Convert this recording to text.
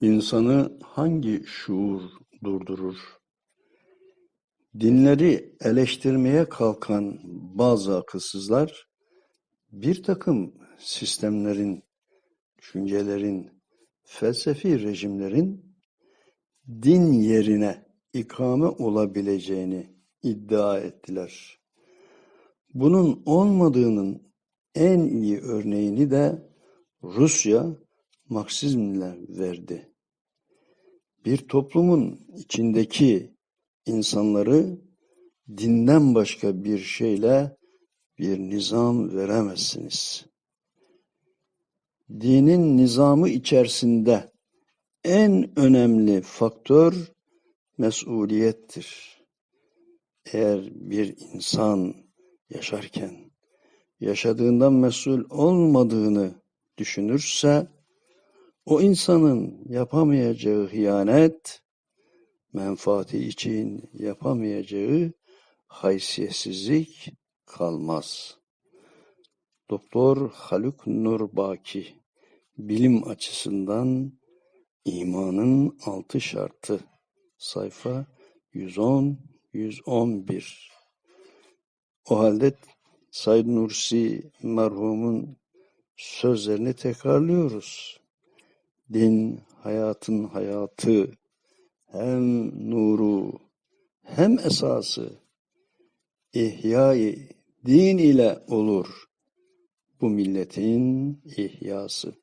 İnsanı hangi şuur durdurur? Dinleri eleştirmeye kalkan bazı akılsızlar, bir takım sistemlerin, düşüncelerin, felsefi rejimlerin din yerine ikame olabileceğini iddia ettiler. Bunun olmadığının en iyi örneğini de Rusya Marksizmle verdi. Bir toplumun içindeki insanları dinden başka bir şeyle bir nizam veremezsiniz. Dinin nizamı içerisinde en önemli faktör mesuliyettir. Eğer bir insan yaşarken yaşadığından mesul olmadığını düşünürse o insanın yapamayacağı hıyanet, menfaati için yapamayacağı haysiyetsizlik kalmaz. Doktor Haluk Nurbaki bilim açısından imanın altı şartı sayfa 110-111 O halde Said Nursi merhumun sözlerini tekrarlıyoruz. Din hayatın hayatı, hem nuru hem esası ihyai din ile olur bu milletin ihyası.